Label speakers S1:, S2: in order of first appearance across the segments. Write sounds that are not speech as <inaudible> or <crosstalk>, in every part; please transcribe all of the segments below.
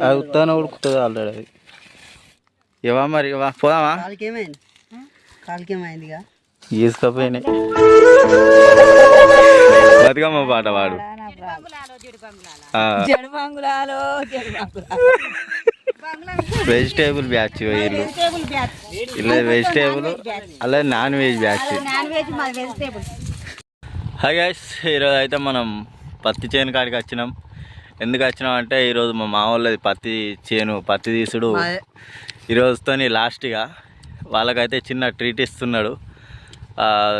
S1: అది ఉత్తాన ఉడుకుతుంది ఆల్రెడీ అది. ఇవా మరి ఇవా పోదామా?
S2: కాలుకి ఏమైంది కాలుకి ఏమైందిగా
S1: తీసుకపోయినాయి. బతుకమ్మ పాట వాడు వెజిటేబుల్ బ్యాచ్ వీళ్ళు ఇలా వెజిటేబుల్ అలా non veg batch
S3: non veg మాది వెజిటేబుల్
S1: హాయ్ గైస్ ఈరోజు అయితే మనం పత్తి చేను కాడికి వచ్చినాం. ఎందుకు వచ్చినాం అంటే ఈరోజు మా మా వాళ్ళది పత్తి చేను పత్తి తీసుడు. ఈరోజుతోని లాస్ట్గా వాళ్ళకైతే చిన్న ట్రీట్ ఇస్తున్నాడు.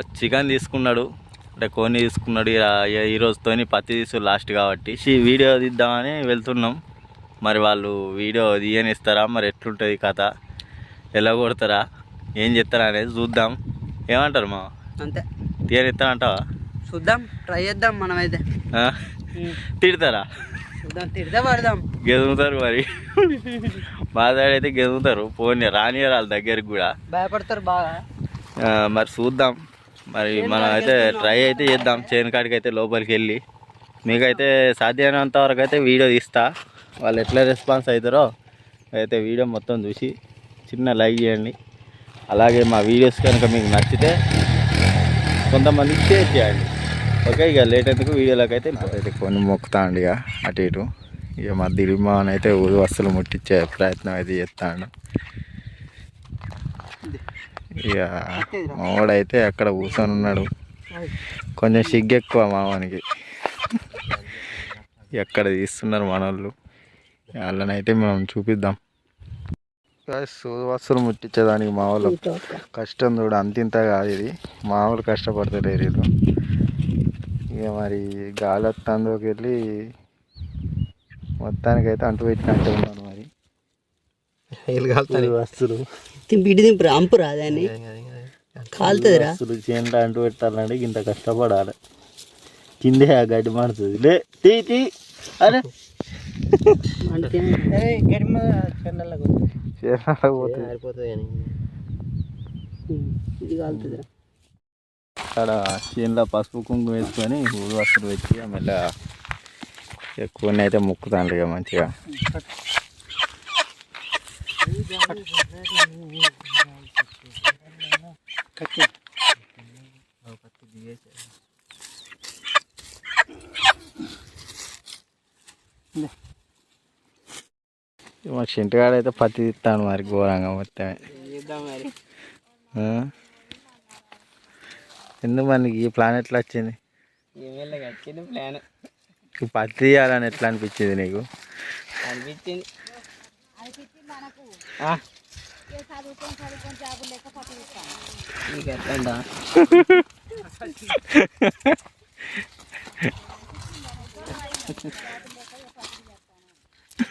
S1: చికెన్ తీసుకున్నాడు. అంటే కోని తీసుకున్నాడు. ఈ- ఈ రోజుతోని పత్తి తీసుడు లాస్ట్ కాబట్టి. ఈ వీడియో తీద్దామని వెళ్తున్నాం. మరి వాళ్ళు వీడియో తీయనిస్తారా? మరి ఎట్లుంటుంది కథ? ఎలా కొడతారా? ఏం చెప్తారా అనేది చూద్దాం. ఏమంటారు మా
S2: అంతే.
S1: తీయనిస్తారంటావా?
S2: చూద్దాం ట్రై చేద్దాం మనమైతే?
S1: తిడతారా? గెదుముతారు మరి. అయితే గెదుముతారు. పోనీ రానియరు వాళ్ళ దగ్గరికి కూడా.
S2: భయపడతారు బాగా.
S1: మరి చూద్దాం. మరి మనం అయితే ట్రై అయితే చేద్దాం. చేను కాడికి అయితే లోపలికి వెళ్ళి. మీకైతే సాధ్యమైనంత వరకు అయితే వీడియో తీస్తా. వాళ్ళు ఎట్లా రెస్పాన్స్ అవుతారో అయితే వీడియో మొత్తం చూసి చిన్న లైక్ చేయండి. అలాగే మా వీడియోస్ కనుక మీకు నచ్చితే కొంతమందికి షేర్ చేయండి. ఓకే ఇక లేట్ ఎందుకు? వీడియోలోకి అయితే అయితే కొన్ని మొక్కుతా అండి ఇక అటు ఇటు. ఇక మా దిల్మాన్ అయితే ఊరు వస్తువులు ముట్టించే ప్రయత్నం అయితే చేస్తాడు. ఇక మావాడైతే అక్కడ కూర్చొని ఉన్నాడు. కొంచెం సిగ్గు ఎక్కువ మావానికి ఎక్కడ తీస్తున్నారు మనోళ్ళు? వాళ్ళనైతే మనం చూపిద్దాం. సూది వస్తువులు ముట్టించేదానికి మా వాళ్ళు. కష్టం చూడు అంతింత కాదు ఇది. మామూలు కష్టపడతలేరు వీళ్ళు. ఇక మరి గాలి వస్తుందోకి వెళ్ళి మొత్తానికైతే అంటు పెట్టినట్టు ఉన్నాను మరి. వస్తువులు
S2: బిడ్డి దింపు అంపు రాదని కాలుతుందిరా.
S1: వస్తువులు చేనులో అంటు పెట్టాలంటే ఇంత కష్టపడాలి. కిందే ఆ గడ్డి మాడుతుంది లే తీ తీ. అరే. చేనులో పోతుంది
S2: ఇది కాలుతుందిరా.
S1: అక్కడ చేనులో పసుపు కుంకుమ వేసుకొని ఊరు వస్తువులు పెట్టి మళ్ళీ ఎక్కువ అయితే ముక్కుతాను ఇక మంచిగా. మా చింటిగాడు అయితే పత్తి తిత్తాను మరి ఘోరంగా మొత్తమే? ఎందుకు మరి నీకు ఈ ప్లాన్ ఎట్లా వచ్చింది?
S2: ప్లాన్
S1: పత్తి తీయాలని ఎట్లా అనిపించింది నీకు?
S2: అనిపించింది. నీకు ఎట్లా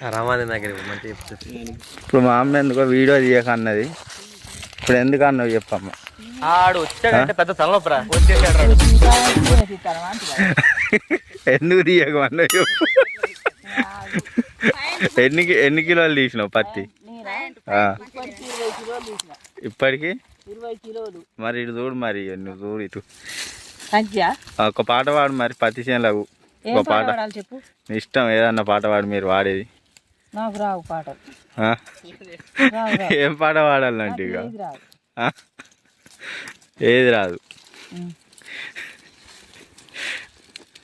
S4: రామాది దగ్గర చెప్తుంది
S1: ఇప్పుడు మా అమ్మ ఎందుకో వీడియో తీయక అన్నది. ఇప్పుడు ఎందుకు అన్నావు చెప్పమ్మ?
S4: ఆడు వచ్చాడంటే పెద్ద తలనొప్పరా. వచ్చేసాడు రా.
S1: ఎందుకు తీయక ఎన్ని ఎన్ని కిలోలు తీసినావు పత్తి. ఇప్పటికి? మరి ఇటు చూడు మరి నువ్వు చూడు ఇటు. ఒక పాట పాడు మరి పత్తి చేనులకు ఒక
S3: పాట
S1: పాట. మీ ఇష్టం ఏదన్నా పాట పాడు మీరు వాడేది
S3: నాకు రావు రావు
S1: ఏం పాట పాడాలంటే ఇక
S3: ఏది
S1: రాదు.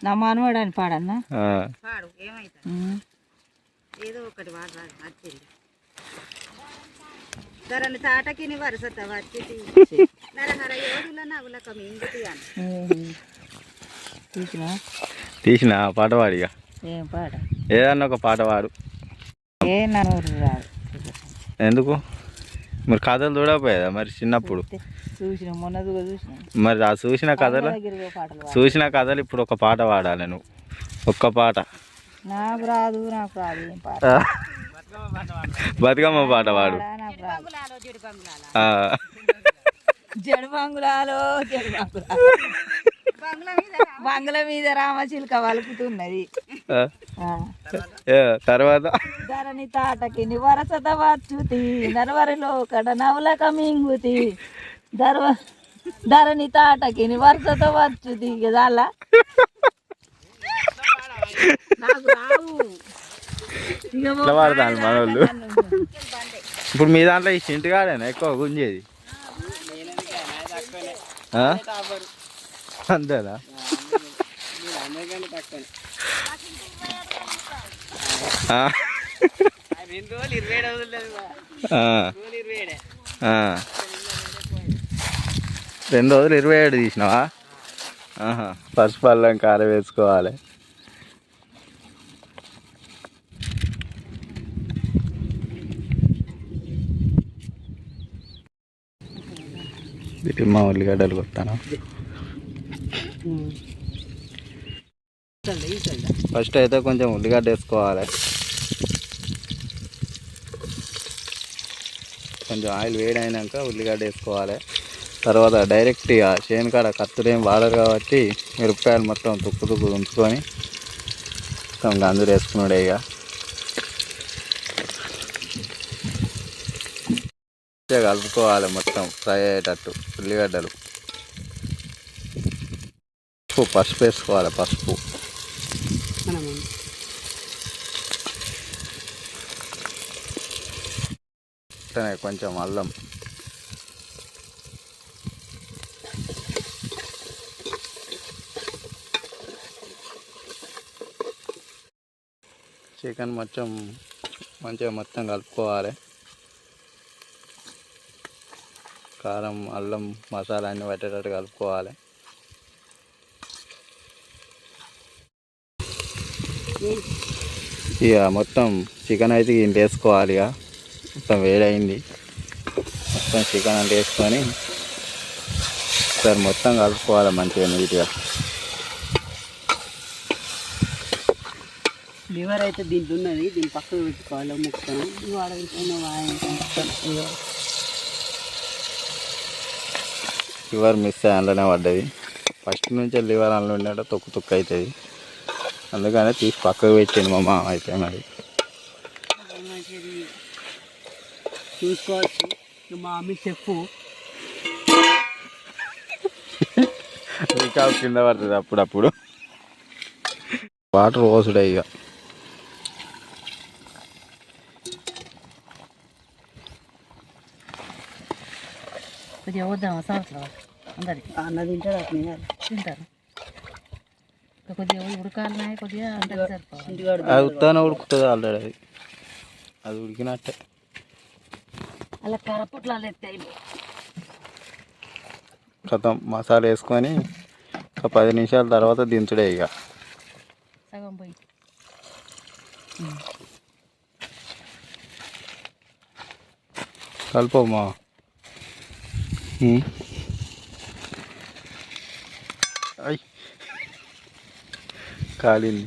S3: నా మనవాడు అని పాడన్నా?
S1: ఆ.
S3: ఉం.
S5: ఏదో ఒకటి వాడు వచ్చింది ధరని తాటకిని వరుసత వచ్చి నరహర యోధుల నవ్వులక మింగుతి అని
S3: ఉం. తీసినా?
S1: తీసిన పాట పాడిగా
S3: ఏం పాట?
S1: ఏదన్నా ఒక పాట పాడు.
S3: ఏ నన్ను
S1: ఎందుకు? మరి కథలు చూడకపోయేదా? మరి చిన్నప్పుడు? మరి ఆ చూసిన కథలు. చూసిన కథలు ఇప్పుడు ఒక పాట పాడాలి నువ్వు. ఒక్క పాట.
S3: నాకు రాదు నాకు రాదు ఏం పాట?
S1: ఆ. బతుకమ్మ పాట పాడు.
S3: నాకు రాదు.
S5: బంగులాలో జడి బంగులాల
S1: ఆ.
S3: జడు బంగులాలో జడు బంగులాలో
S5: బంగుల మీద
S3: రామచిలుక వలుకుతున్నది.
S1: ఆ.
S3: ఆ.
S1: ఏ, తర్వాత?
S3: ధరణి తాటకి వరసత వచ్చుతి నరవరిలో కడ నవలక మింగుతి. ధర్వ ధరణి తాటకి వరసత వచ్చుతి.
S1: ఇట్లా వాడతాను మన వాళ్ళు ఇప్పుడు మీ దాంట్లో ఈ చింటి కాడేనా? ఎక్కువ గుంజేది. అంతేనా
S2: మీరు అందరికంటే తక్కువనే
S1: ఆ?
S2: ఆ రెండు రోజులు ఇరవై ఏడు
S1: తీసినావా? పసుపు అల్లం కారం వేసుకోవాలి. మా ఉల్లిగడ్డలు కొత్తాను? ఫస్ట్ అయితే కొంచెం ఉల్లిగడ్డ వేసుకోవాలి. కొంచెం ఆయిల్ వేడైనాక ఉల్లిగడ్డ వేసుకోవాలి. తర్వాత డైరెక్ట్ ఇక చేను కాడ వాడరు కాబట్టి మిరపకాయలు మొత్తం తుక్కు తుక్కు ఉంచుకొని మొత్తం గంజులు వేసుకున్నాడే ఇక. మంచిగా కలుపుకోవాలి మొత్తం ఫ్రై అయ్యేటట్టు ఉల్లిగడ్డలు. పసుపు పసుపు వేసుకోవాలి పసుపు. అట్లనే కొంచెం అల్లం. చికెన్ మొత్తం మంచిగా మొత్తం కలుపుకోవాలి. కారం అల్లం మసాలా అన్నీ పట్టేటట్టు కలుపుకోవాలి. ఇక మొత్తం చికెన్ అయితే ఇంత వేసుకోవాలి ఇక. మొత్తం వేడైంది. మొత్తం చికెన్ అంటే వేసుకొని ఒకసారి మొత్తం కలుపుకోవాలి మంచిగా నీట్గా.
S2: లివర్ అయితే దీంట్లో ఉన్నది దీని పక్కకు పెట్టుకోవాలి ముక్కను వాడకుండా
S1: లివర్ మిస్ అయ్యి అందులోనే పడ్డది. ఫస్ట్ నుంచే లివర్ అందులో ఉండేట తొక్కు తొక్కు అవుతుంది. అందుకనే తీసి పక్కకు పెట్టింది మా మామ అయితే మరి.
S2: చూసుకోవచ్చు. మా మమ్మీ చెప్పు.
S1: ఇంకా కింద పడుతుంది అప్పుడప్పుడు. వాటర్ పోసుడే ఇక.
S3: కొద్దిగా వద్దామా సంవత్సరం. అందరికి.
S2: అన్న
S3: తింటారు. ఇంకా కొద్దిగా కొద్దిగా
S1: అది ఉత్తానే ఉడుకుతుంది ఆల్రెడీ. అది అది ఉడికినట్టే.
S3: అలా కరపుట్లాలు ఎత్తాయి
S1: కథం మసాలా వేసుకొని ఒక పది నిమిషాల తర్వాత దించుడే ఇక.
S3: సగం పోయి.
S1: కలుపమ్మా కాలింది.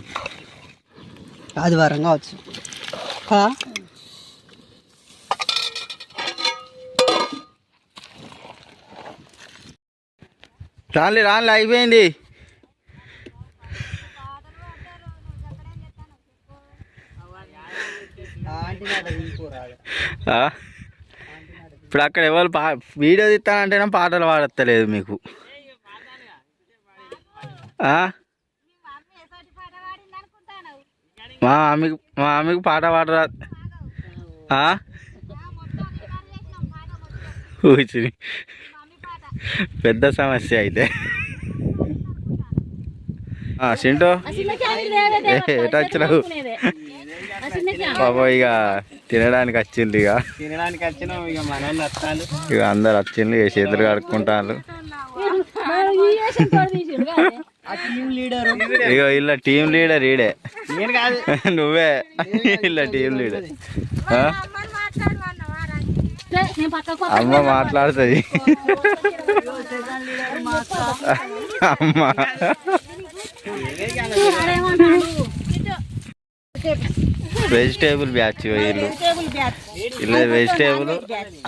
S2: ఆదివారం కావచ్చు. కదా
S1: రాన్లే రాన్లే అయిపోయింది? ఇప్పుడు అక్కడ ఎవరు పా వీడియో తీస్తానంటేనే పాటలు పాడతలేదు మీకు ఆ? మా ఆమెకు మా ఆమెకు పాట పాడరా? కూర్చుని పెద్ద సమస్య అయితే. ఆ, చింటూ ఎటు వచ్చినావు? పాప ఇక తినడానికి వచ్చింది ఇక.
S2: తినడానికి వచ్చినాం ఇక
S1: అందరు వచ్చింది ఇక చేతులు కడుక్కుంటారు ఇక ఇలా టీం లీడర్ ఈడే. నువ్వే. ఇలా టీం లీడర్? అమ్మ మాట్లాడుతుంది. అమ్మ. వెజిటేబుల్ బ్యాచ్ వీళ్ళు.
S5: వెజిటేబుల్ బ్యాచ్
S1: ఇలా వెజిటేబుల్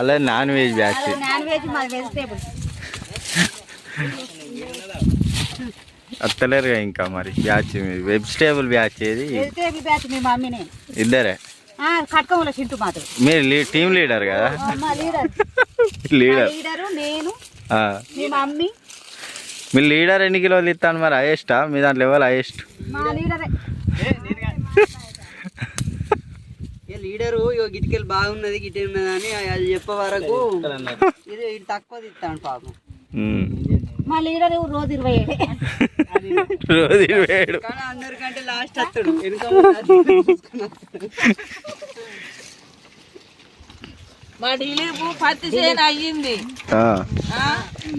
S1: అలా నాన్ వెజ్ బ్యాచ్ అత్తలేరుగా ఇంకా మరి బ్యాచ్ వెజిటేబుల్ బ్యాచ్ ఏది?
S5: వెజిటేబుల్ బ్యాచ్ మీ మమ్మీనే.
S1: ఇద్దరే?
S5: కట్కముల చింటూ మాత్రం
S1: మీరు లీ టీం లీడర్ కదా?
S5: లీడర్. <laughs>
S1: లీడర్.
S5: లీడరు నేను
S1: ఆ.
S5: మీ మమ్మీ.
S1: మీ లీడర్ ఎన్ని కిలోలు ఇస్తాను మరి హైయెస్టా? మీ దాంట్లో ఎవరు హైయెస్ట్?
S5: మా లీడరే. <laughs>
S2: లీడరు ఇగో గిటికెళ్ళి బాగున్నది గిటి ఉన్నదని అది చెప్పే వరకు ఇది ఇది తక్కువ తిస్తాను పాపం.
S5: మా లీడర్ రోజు ఇరవై ఏడే.
S1: రోజు వేడు
S2: కానీ అందరికంటే లాస్ట్.
S3: మా డీలీపు పత్తి చేను అయ్యింది.
S1: ఆ,
S3: ఆ,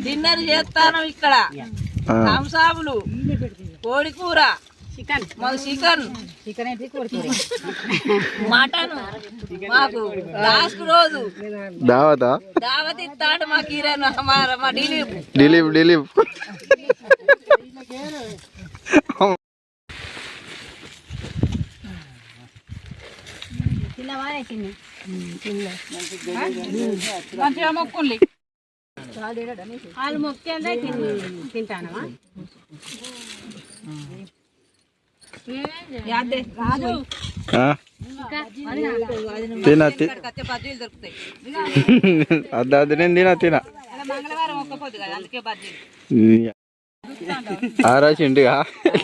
S3: డిన్నర్ చేస్తాను ఇక్కడ.
S1: ఆ.
S3: కంసాబులు కోడి కూర.
S5: చికెన్.
S3: మాకు చికెన్.
S5: చికెన్
S3: మటన్ మాకు లాస్ట్ రోజు.
S1: దావతా?
S3: దావత్ ఇస్తాడు మా కిరణ్ మా మా డీలీప్
S1: డిలీప్ డిలీప్
S5: తిన్నవా చిన్ని?
S3: మంచిగా మొక్కుండి
S5: వాళ్ళు మొక్కేందే తింటానవా
S3: యాదే రాజు
S1: ఆ? తిన తి- నేను తిన తిన.
S3: అలా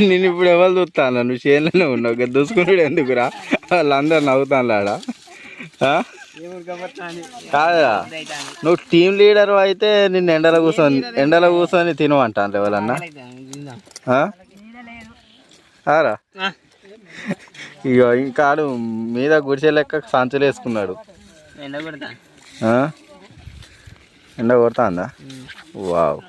S1: నేను ఇప్పుడు ఎవరు చూస్తాను నువ్వు చేనులోనే ఉన్నావు. ఇక దూసుకున్నాడు ఎందుకురా? వాళ్ళందరు నవ్వుతాను ఆడ. ఆ? కాదా నువ్వు టీమ్ లీడర్ అయితే నిన్ను ఎండలో కూర్చొని ఎండలో కూర్చొని తినమంటాను ఎవరన్నా? ఆరా? ఇగో ఇంకా ఆడు మీద గుడిసె లెక్క సంచులు వేసుకున్నాడు.
S2: ఎండ కొడతా?
S1: కొడతాందా? వావ్.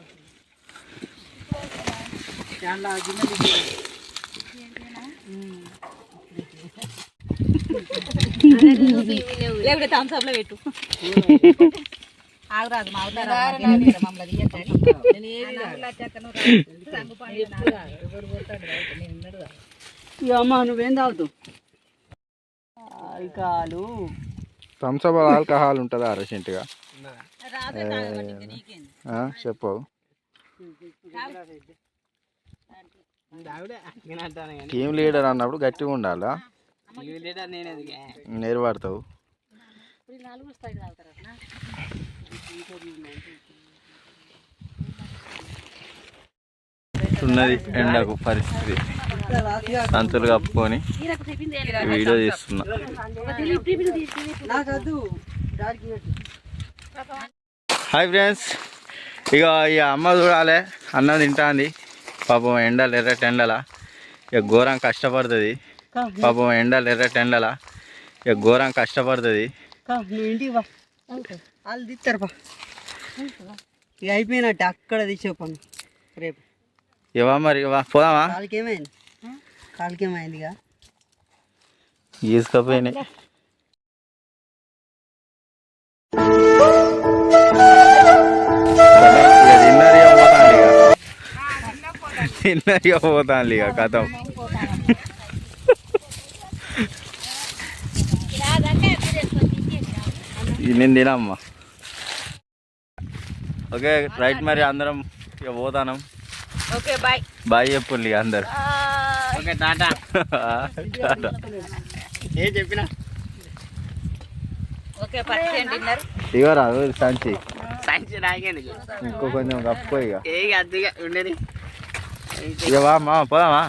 S3: లేకపోతే థమ్స్అప్లో పెట్టు. <laughs> ఆగురాదు మా మమ్మల్ని
S2: ఇక <laughs> అమ్మ నువ్వేం తాగుతావు? అరికాలు
S1: థమ్స్అప్ ఆల్కహాల్ ఉంటుందా రీసెంట్గా? చెప్పు. టీం లీడర్ అన్నప్పుడు గట్టిగా ఉండాలా? నేర్పడతావు. ఉన్నది ఎండకు పరిస్థితి. సంచులు కప్పుకొని వీడియో
S2: పెట్టు
S1: హాయ్ ఫ్రెండ్స్. ఇక ఈ అమ్మ చూడాలి అన్నం తింటాంది. పాపం ఎండలు ఎర్రటి ఎండల ఇక ఘోరం కష్టపడుతుంది. పాపం ఎండలు ఎర్రటి ఎండల ఇక ఘోరం కష్టపడుతుంది.
S2: వాళ్ళు తీస్తారు బా ఇక అయిపోయినట్టు అక్కడ తీసేపను రేపు.
S1: ఇవా మరి ఇవా పోదామా?
S2: కాలుకి ఏమైంది ఇక?
S1: తీసుకుపోయినాయి. తిన్నరిగా పోతాను ఇక కథం. నేను తినమ్మా ఓకే రైట్ మరి అందరం ఇక పోతాను.
S3: ఓకే బాయ్
S1: బాయ్ చెప్పుండి ఇక అందరు.
S2: ఓకే టాటా. <laughs> ఏ చెప్పినా?
S3: ఓకే పత్తి డిన్నర్
S1: ఇగో రాదు సంచి.
S2: రాగేందుకు
S1: ఇంకో కొంచెం కప్పుకో ఇక.
S2: ఏ అద్దుగా ఉండేది.
S1: ఇక వా మా పోదామా?